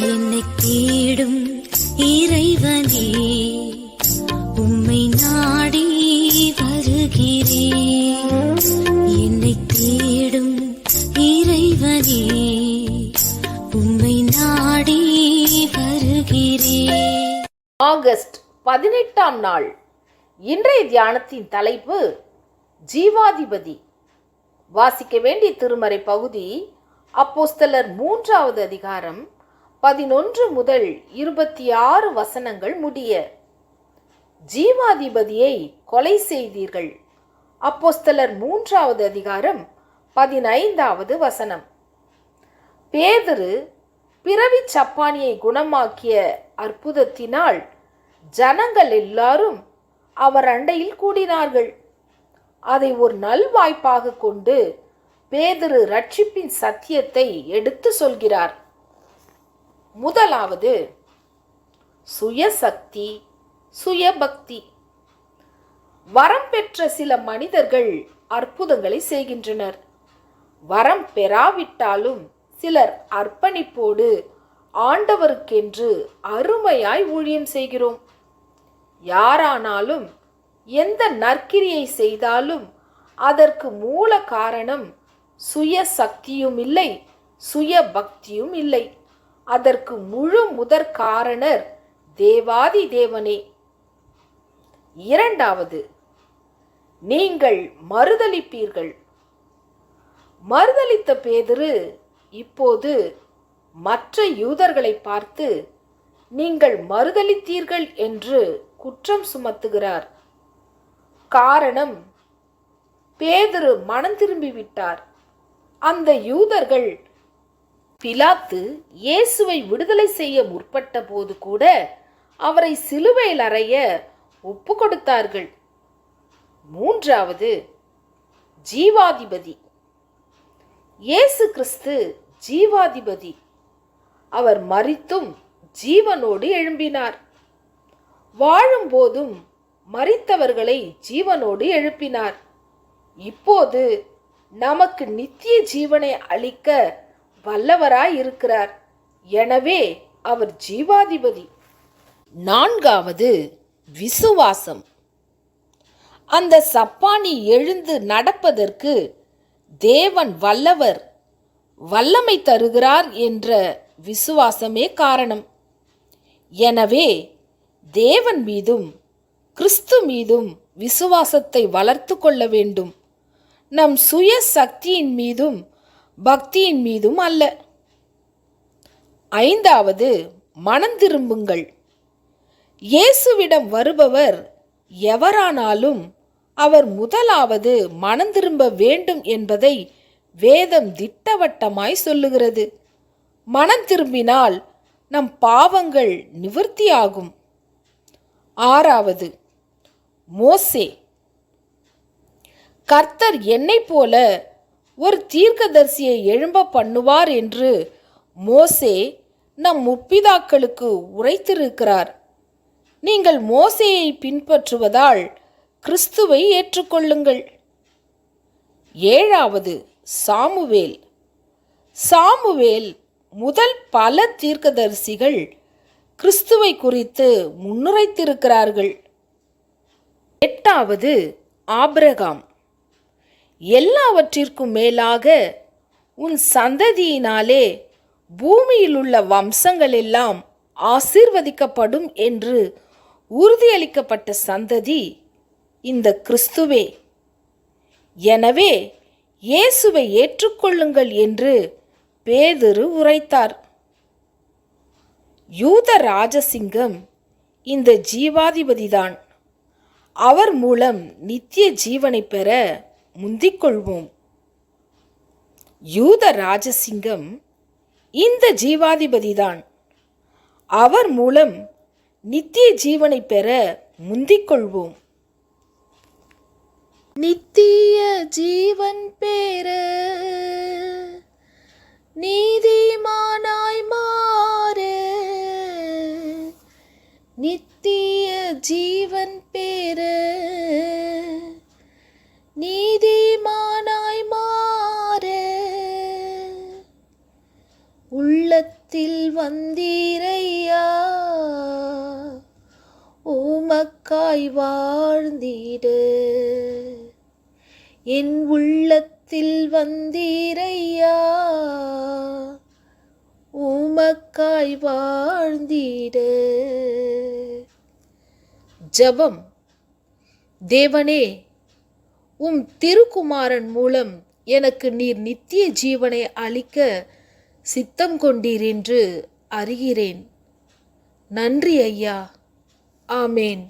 என்னை தேடும் இறைவனே உம்மை நாடி வருகிறேன் என்னை தேடும் இறைவனே உம்மை நாடி வருகிறேன் ஆகஸ்ட் பதினெட்டாம் நாள். இன்றைய தியானத்தின் தலைப்பு ஜீவாதிபதி. வாசிக்க வேண்டிய திருமறை பகுதி அப்போஸ்தலர் மூன்றாவது அதிகாரம் பதினொன்று முதல் இருபத்தி ஆறு வசனங்கள் முடிய ஜீவாதிபதியை கொலை செய்தீர்கள். அப்போஸ்தலர் மூன்றாவது அதிகாரம் பதினைந்தாவது வசனம். பேதரு பிறவி சப்பானியை குணமாக்கிய அற்புதத்தினால் ஜனங்கள் எல்லாரும் அவர் அண்டையில் கூடினார்கள். அதை ஒரு நல்வாய்ப்பாக கொண்டு பேதரு ரட்சிப்பின் சத்தியத்தை எடுத்து சொல்கிறார். முதலாவது சுயசக்தி சுயபக்தி. வரம் பெற்ற சில மனிதர்கள் அற்புதங்களை செய்கின்றனர். வரம் பெறாவிட்டாலும் சிலர் அர்ப்பணிப்போடு ஆண்டவருக்கென்று அருமையாய் ஊழியம் செய்கிறோம். யாரானாலும் எந்த நற்கிரியை செய்தாலும் அதற்கு மூல காரணம் சுய சக்தியும் இல்லை சுய பக்தியும் இல்லை. அதற்கு முழு முதற் காரணர் தேவாதி தேவனே. இரண்டாவது நீங்கள் மறுதளிப்பீர்கள் மறுதளித்த பேதரு இப்போது மற்ற யூதர்களை பார்த்து நீங்கள் மறுதளித்தீர்கள் என்று குற்றம் சுமத்துகிறார். காரணம் பேதுரு மனம் திரும்பிவிட்டார். அந்த யூதர்கள் பிலாத்து இயேசுவை விடுதலை செய்ய முற்பட்ட போது கூட அவரை சிலுவையில் அறைய ஒப்பு கொடுத்தார்கள். மூன்றாவது ஜீவாதிபதி. இயேசு கிறிஸ்து ஜீவாதிபதி. அவர் மறித்தும் ஜீவனோடு எழும்பினார். வாழும்போதும் மறித்தவர்களை ஜீவனோடு எழுப்பினார். இப்போது நமக்கு நித்திய ஜீவனை அளிக்க வல்லவராய் இருக்கிறார். எனவே அவர் ஜீவாதிபதி. நான்காவது விசுவாசம். அந்த சப்பானி எழுந்து நடப்பதற்கு தேவன் வல்லவர் வல்லமை தருகிறார் என்ற விசுவாசமே காரணம். எனவே தேவன் மீதும் கிறிஸ்து மீதும் விசுவாசத்தை வளர்த்து கொள்ள வேண்டும். நம் சுய சக்தியின் மீதும் பக்தியின் மீதும் அல்ல. ஐந்தாவது மனம் திரும்புங்கள். இயேசுவிடம் வருபவர் எவரானாலும் அவர் முதலாவது மனம் திரும்ப வேண்டும் என்பதை வேதம் திட்டவட்டமாய் சொல்லுகிறது. மனம் திரும்பினால் நம் பாவங்கள் நிவர்த்தியாகும். ஆறாவது மோசே. கர்த்தர் என்னைப் போல ஒரு தீர்க்கதரிசியை எழும்ப பண்ணுவார் என்று மோசே நம் முற்பிதாக்களுக்கு உரைத்திருக்கிறார். நீங்கள் மோசையை பின்பற்றுவதால் கிறிஸ்துவை ஏற்றுக்கொள்ளுங்கள். ஏழாவது சாமுவேல். சாமுவேல் முதல் பல தீர்க்கதரிசிகள் கிறிஸ்துவை குறித்து முன்னுரைத்திருக்கிறார்கள். எட்டாவது ஆபிரகாம். எல்லாவற்றிற்கும் மேலாக உன் சந்ததியினாலே பூமியில் உள்ள வம்சங்கள் எல்லாம் ஆசீர்வதிக்கப்படும் என்று உறுதியளிக்கப்பட்ட சந்ததி இந்த கிறிஸ்துவே. எனவே இயேசுவை ஏற்றுக்கொள்ளுங்கள் என்று பேதுரு உரைத்தார். யூத ராஜசிங்கம் இந்த ஜீவாதிபதிதான். அவர் மூலம் நித்திய ஜீவனை பெற முந்திக் கொள்வோம் யூத ராஜசிங்கம் இந்த ஜீவாதிபதிதான். அவர் மூலம் நித்திய ஜீவனை பெற முந்திக் கொள்வோம் நித்திய ஜீவன் பெற நீதிமானாய் மாறு நித்திய ஜீவன் பெற நீதிமானாய் வந்தீரையா? உமக்காய் வாழ்ந்திட. என் உள்ளத்தில் வந்தீரையா? உமக்காய் வாழ்ந்திட. ஜபம். தேவனே உம் திருக்குமாரன் மூலம் எனக்கு நீர் நித்திய ஜீவனை அளிக்க சித்தம் கொண்டீர் என்று அறிகிறேன். நன்றி ஐயா. ஆமேன்.